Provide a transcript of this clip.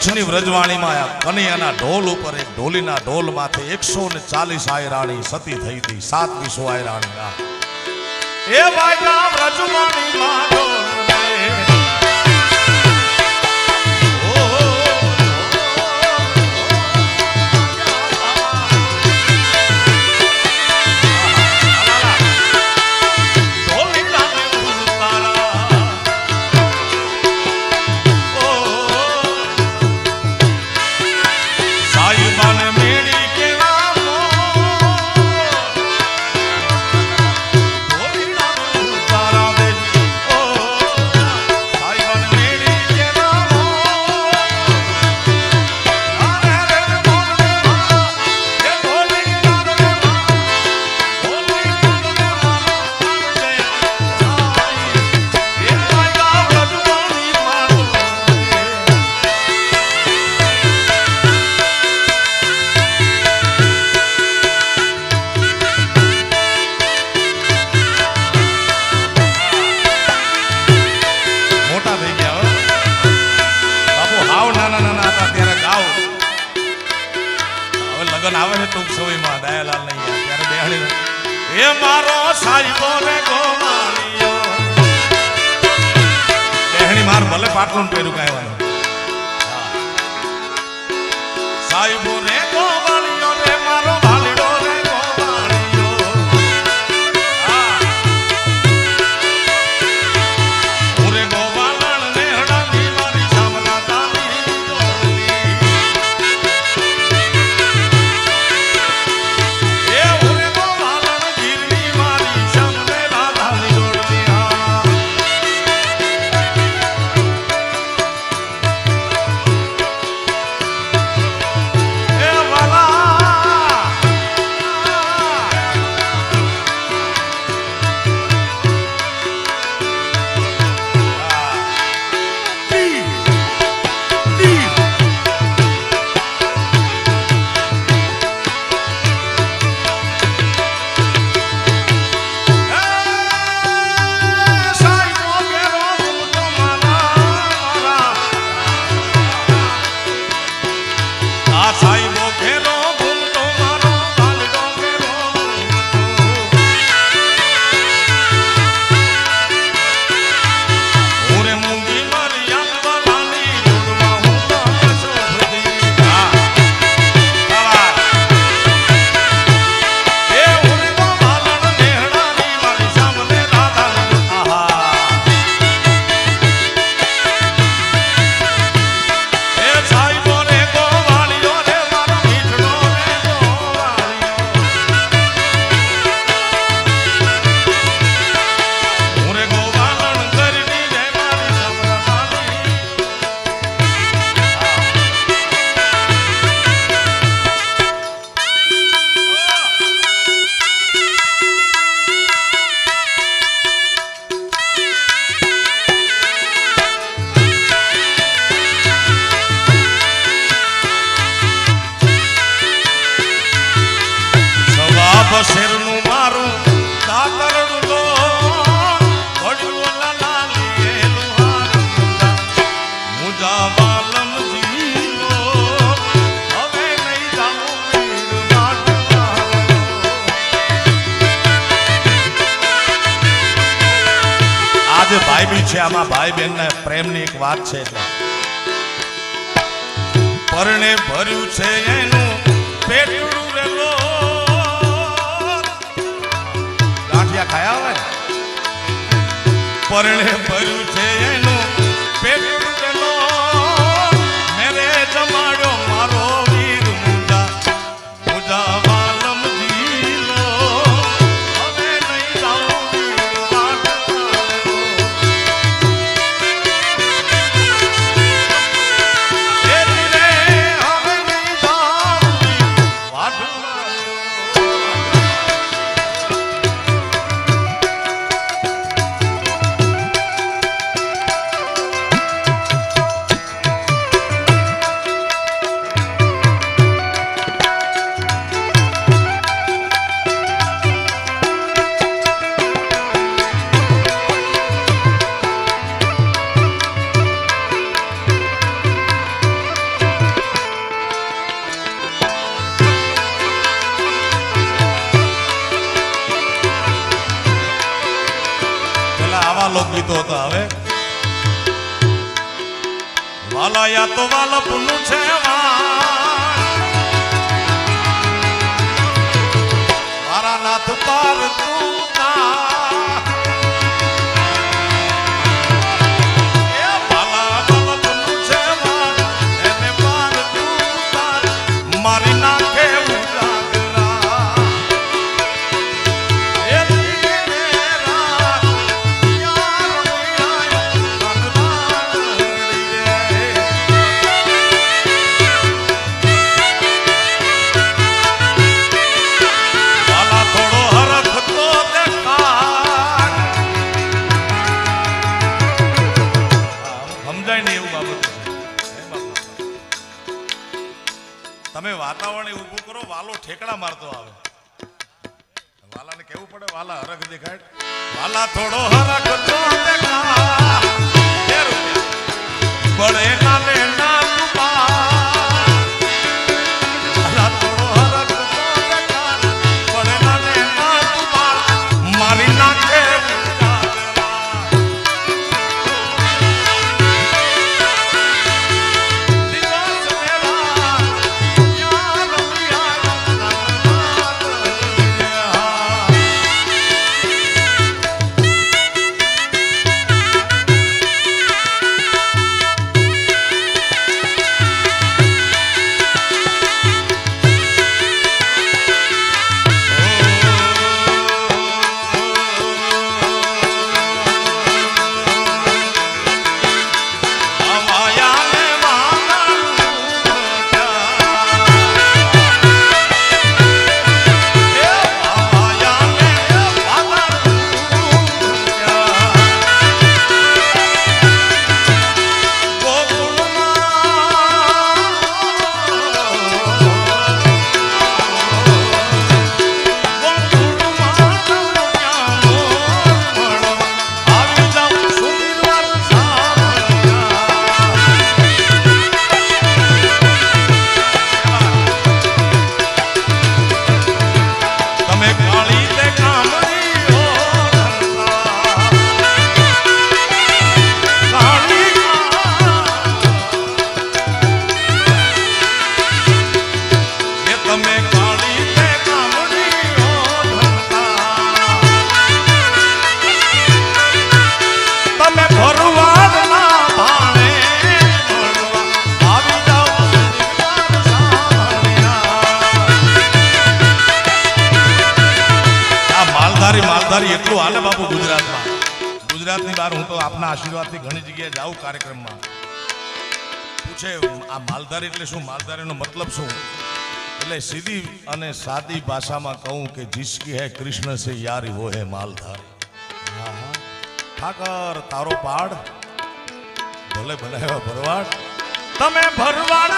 કચ્છની વ્રજવાણીમાં આ કનૈયાના ઢોલ ઉપર એક ઢોલીના ઢોલમાંથી એકસો ને ચાલીસ આયરાણી સતી થઈ હતી સાતવીસો આયરાણી એ ભાઈ રજવાણી માં હે મારો સાહેબો રે ગોમાણીઓ દેહણી માર ભલે પાટલું પહેર્યું કહેવાય છે આમાં ભાઈ બહેનના પ્રેમની એક વાત છે પરણે ભર્યું છે એનું પેટડું રેલો. ગાંઠિયા ખાયા હોય પરણે ભર્યું છે એનું લોકગીતો હતા હવે. વાલા યા તો વાલા પુનું છે મારા નાથ પાર તું તમે ઊભું કરો, વાલો ઠેકડા મારતો આવે. વાલાને કેવું પડે? વાલા હરખ દેખાય. વાલા થોડો હરખ તો પણ બળે એટલું બાપુ ગુજરાતમાં. ગુજરાતની બહાર હું તો આપના આશીર્વાદથી ઘણી જગ્યાએ જાઉં કાર્યક્રમમાં. પૂછે, આ માલધારી એટલે શું? માલધારીનો મતલબ શું? એટલે સીધી અને સાદી ભાષામાં કહું કે, જિસકી હે, કૃષ્ણ સે યારી હો હે માલધારી. ઠાકર, તારો પાડ. ભલે બનાવ્યા ભરવાડ. તમે ભરવાડ